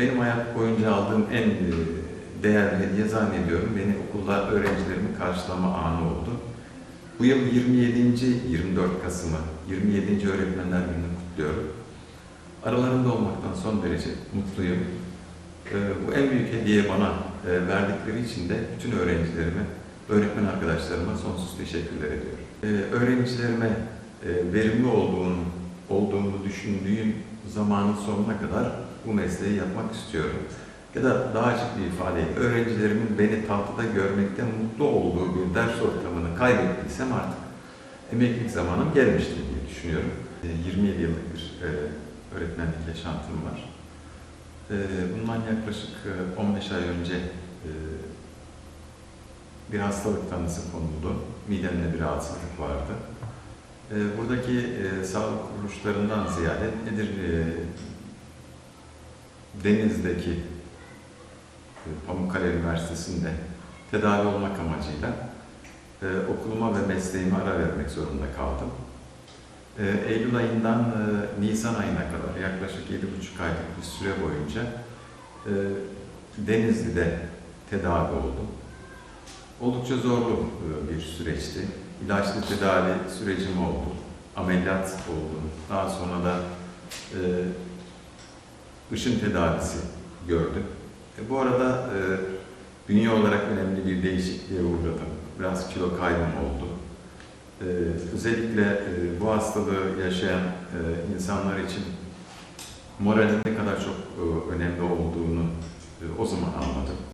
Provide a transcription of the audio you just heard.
benim hayat boyunca aldığım en e, değerli hediye zannediyorum beni okulda öğrencilerimi karşılama anı oldu. Bu yıl 27. 24 Kasım'ı, 27. Öğretmenler Günü'nü kutluyorum. Aralarında olmaktan son derece mutluyum. Ee, Bu en büyük hediye bana e, verdikleri için de bütün öğrencilerime, öğretmen arkadaşlarıma sonsuz teşekkürler ediyorum. Öğrencilerime e, verimli olduğunu, olduğumu düşündüğüm zamanın sonuna kadar bu mesleği yapmak istiyorum. Ya da daha açık bir ifadeyle öğrencilerimin beni tahtada görmekten mutlu olduğu bir ders ortamını kaybettiysem artık emeklilik zamanım gelmiştir diye düşünüyorum. E, 27 yıllık bir e, öğretmenlik yaşantım var. E, Bundan yaklaşık e, 15 ay önce e, bir hastalık tanısı konuldu. Midemde bir rahatsızlık vardı. E, Buradaki e, sağlık kuruluşlarından ziyade nedir e, Deniz'deki e, Pamukkale Üniversitesi'nde tedavi olmak amacıyla e, okuluma ve mesleğime ara vermek zorunda kaldım. E, Eylül ayından e, Nisan ayına kadar yaklaşık 7,5 aylık bir süre boyunca e, Denizli'de tedavi oldum. Oldukça zorlu e, bir süreçti. İlaçlı tedavi sürecim oldu. Ameliyat oldum. Daha sonra da e, ışın tedavisi gördüm. E, bu arada e, dünya olarak önemli bir değişikliğe uğradım. Biraz kilo kaybım oldu. E, özellikle e, bu hastalığı yaşayan e, insanlar için moralin ne kadar çok e, önemli olduğunu e, o zaman anladım.